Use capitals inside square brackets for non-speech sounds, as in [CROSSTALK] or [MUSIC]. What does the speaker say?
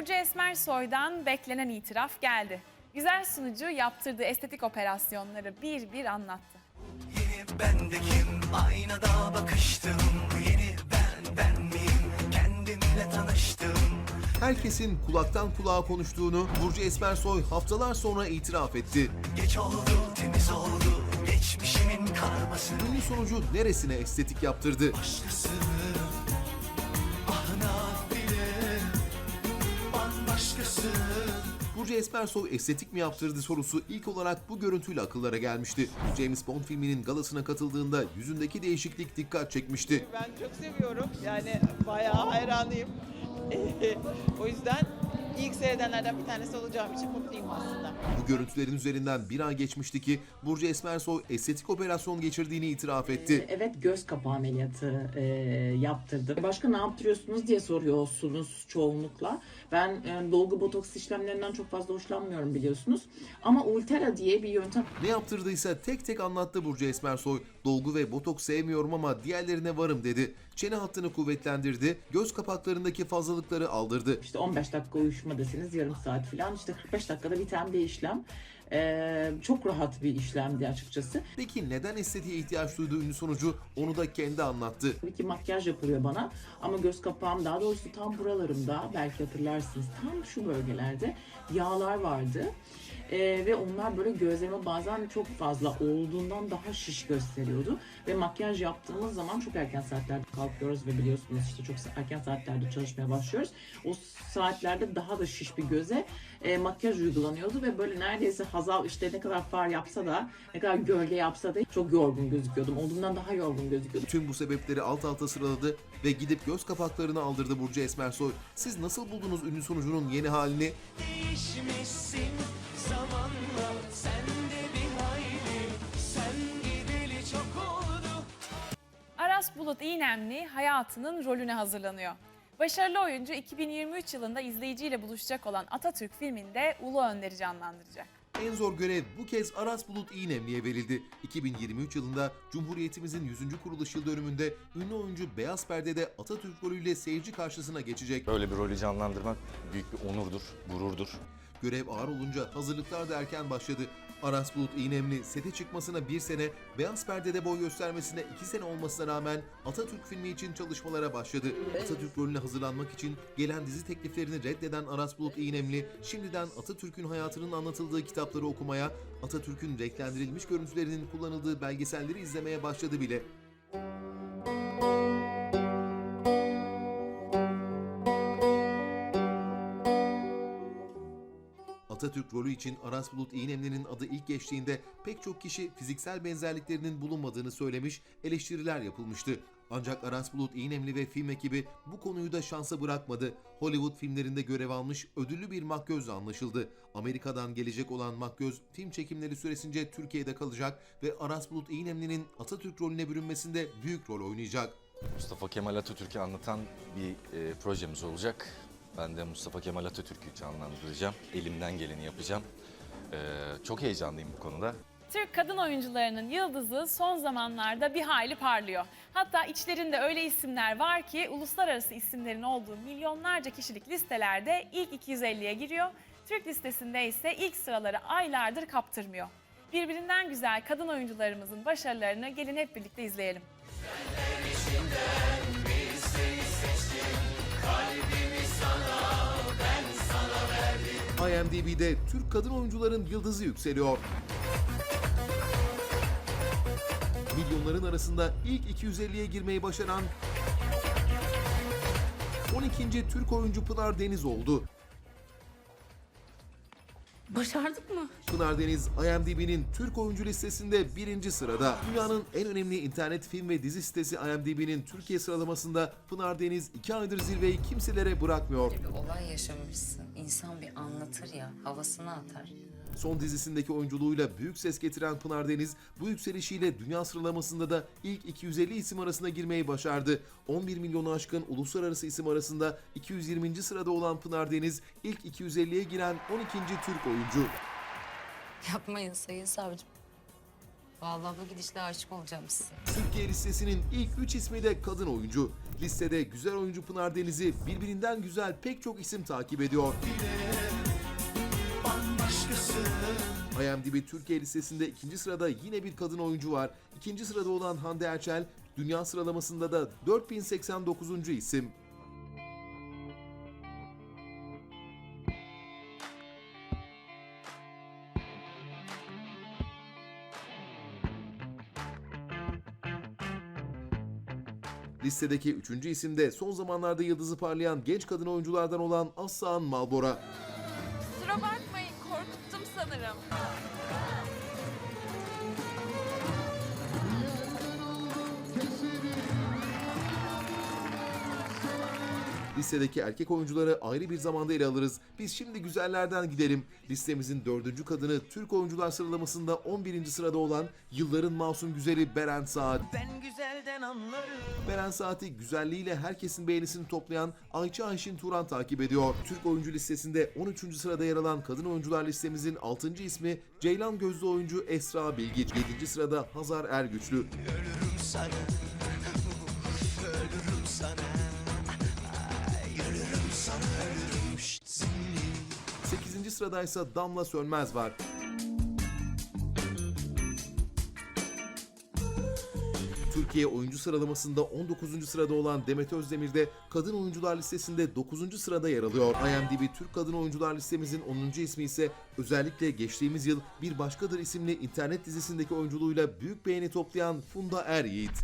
Burcu Esmersoy'dan beklenen itiraf geldi. Güzel sunucu yaptırdığı estetik operasyonları bir bir anlattı. Yeni bendekim aynada bakıştım Yeni ben ben miyim kendimle tanıştım Herkesin kulaktan kulağa konuştuğunu Burcu Esmersoy haftalar sonra itiraf etti. Geç oldu temiz oldu geçmişimin karması Ünlü sonucu neresine estetik yaptırdı? Başkası Burcu Esmersoy estetik mi yaptırdı sorusu ilk olarak bu görüntüyle akıllara gelmişti. James Bond filminin galasına katıldığında yüzündeki değişiklik dikkat çekmişti. Ben çok seviyorum. Yani bayağı hayranıyım. [LAUGHS] o yüzden ilk seyredenlerden bir tanesi olacağım için mutluyum aslında. Bu görüntülerin üzerinden bir ay geçmişti ki Burcu Esmersoy estetik operasyon geçirdiğini itiraf etti. Evet göz kapağı ameliyatı e, yaptırdım. Başka ne yaptırıyorsunuz diye soruyorsunuz çoğunlukla. Ben e, dolgu botoks işlemlerinden çok fazla hoşlanmıyorum biliyorsunuz. Ama Ultera diye bir yöntem Ne yaptırdıysa tek tek anlattı Burcu Esmersoy. Dolgu ve botoks sevmiyorum ama diğerlerine varım dedi. Çene hattını kuvvetlendirdi, göz kapaklarındaki fazlalıkları aldırdı. işte 15 dakika uyuşma deseniz yarım saat falan işte 45 dakikada biten bir işlem. E, çok rahat bir işlemdi açıkçası. Peki neden estetiğe ihtiyaç duyduğu ünlü sonucu onu da kendi anlattı. Tabii ki makyaj yapılıyor bana ama göz kapağım daha doğrusu tam buralarımda belki hatırlarsınız tam şu bölgelerde yağlar vardı. Ee, ve onlar böyle gözlerime bazen çok fazla olduğundan daha şiş gösteriyordu. Ve makyaj yaptığımız zaman çok erken saatlerde kalkıyoruz ve biliyorsunuz işte çok erken saatlerde çalışmaya başlıyoruz. O saatlerde daha da şiş bir göze e, makyaj uygulanıyordu ve böyle neredeyse Hazal işte ne kadar far yapsa da ne kadar gölge yapsa da çok yorgun gözüküyordum. Olduğumdan daha yorgun gözüküyordum. Tüm bu sebepleri alt alta sıraladı ve gidip göz kapaklarını aldırdı Burcu Esmersoy. Siz nasıl buldunuz ünlü sonucunun yeni halini? Değişmişsin zamanla sen de bir hayli Sen gideli çok oldu Aras Bulut İynemli hayatının rolüne hazırlanıyor. Başarılı oyuncu 2023 yılında izleyiciyle buluşacak olan Atatürk filminde Ulu Önder'i canlandıracak. En zor görev bu kez Aras Bulut İynemli'ye verildi. 2023 yılında Cumhuriyetimizin 100. kuruluş yıl dönümünde ünlü oyuncu Beyaz Perde'de Atatürk rolüyle seyirci karşısına geçecek. Böyle bir rolü canlandırmak büyük bir onurdur, gururdur. Görev ağır olunca hazırlıklar da erken başladı. Aras Bulut İynemli sete çıkmasına bir sene, Beyaz Perde'de boy göstermesine iki sene olmasına rağmen Atatürk filmi için çalışmalara başladı. Atatürk rolüne hazırlanmak için gelen dizi tekliflerini reddeden Aras Bulut İynemli, şimdiden Atatürk'ün hayatının anlatıldığı kitapları okumaya, Atatürk'ün renklendirilmiş görüntülerinin kullanıldığı belgeselleri izlemeye başladı bile. Atatürk rolü için Aras Bulut İynemli'nin adı ilk geçtiğinde pek çok kişi fiziksel benzerliklerinin bulunmadığını söylemiş, eleştiriler yapılmıştı. Ancak Aras Bulut İynemli ve film ekibi bu konuyu da şansa bırakmadı. Hollywood filmlerinde görev almış ödüllü bir makyözle anlaşıldı. Amerika'dan gelecek olan makyöz film çekimleri süresince Türkiye'de kalacak ve Aras Bulut İynemli'nin Atatürk rolüne bürünmesinde büyük rol oynayacak. Mustafa Kemal Atatürk'ü anlatan bir e, projemiz olacak. Ben de Mustafa Kemal Atatürk'ü canlandıracağım. Elimden geleni yapacağım. E, çok heyecanlıyım bu konuda. Türk kadın oyuncularının yıldızı son zamanlarda bir hayli parlıyor. Hatta içlerinde öyle isimler var ki uluslararası isimlerin olduğu milyonlarca kişilik listelerde ilk 250'ye giriyor. Türk listesinde ise ilk sıraları aylardır kaptırmıyor. Birbirinden güzel kadın oyuncularımızın başarılarını gelin hep birlikte izleyelim. IMDb'de Türk kadın oyuncuların yıldızı yükseliyor. Milyonların arasında ilk 250'ye girmeyi başaran 12. Türk oyuncu Pınar Deniz oldu. Başardık mı? Pınar Deniz, IMDb'nin Türk oyuncu listesinde birinci sırada. Dünyanın en önemli internet film ve dizi sitesi IMDb'nin Türkiye sıralamasında Pınar Deniz iki aydır zirveyi kimselere bırakmıyor. Bir olay yaşamışsın. İnsan bir anlatır ya, havasını atar. Son dizisindeki oyunculuğuyla büyük ses getiren Pınar Deniz bu yükselişiyle dünya sıralamasında da ilk 250 isim arasına girmeyi başardı. 11 milyonu aşkın uluslararası isim arasında 220. sırada olan Pınar Deniz ilk 250'ye giren 12. Türk oyuncu. Yapmayın sayın savcım. Vallahi bu gidişle aşık olacağım size. Türkiye listesinin ilk 3 ismi de kadın oyuncu. Listede güzel oyuncu Pınar Deniz'i birbirinden güzel pek çok isim takip ediyor. Bambaşkasın IMDb Türkiye listesinde ikinci sırada yine bir kadın oyuncu var. İkinci sırada olan Hande Erçel, dünya sıralamasında da 4089. isim. Listedeki üçüncü isim de son zamanlarda yıldızı parlayan genç kadın oyunculardan olan Aslan Malbora. Kusura bakmayın sanırım. Listedeki erkek oyuncuları ayrı bir zamanda ele alırız. Biz şimdi güzellerden gidelim. Listemizin dördüncü kadını Türk oyuncular sıralamasında 11. sırada olan yılların masum güzeli Beren Saat. Ben güzelden anlarım Beren Saat'i güzelliğiyle herkesin beğenisini toplayan Ayça Ayşin Turan takip ediyor. Türk oyuncu listesinde 13. sırada yer alan kadın oyuncular listemizin 6. ismi Ceylan gözlü oyuncu Esra Bilgiç. 7. sırada Hazar Ergüçlü. Ölürüm sana sıradaysa Damla Sönmez var. Türkiye oyuncu sıralamasında 19. sırada olan Demet Özdemir de kadın oyuncular listesinde 9. sırada yer alıyor. IMDb Türk kadın oyuncular listemizin 10. ismi ise özellikle geçtiğimiz yıl Bir Başkadır isimli internet dizisindeki oyunculuğuyla büyük beğeni toplayan Funda Er Yiğit.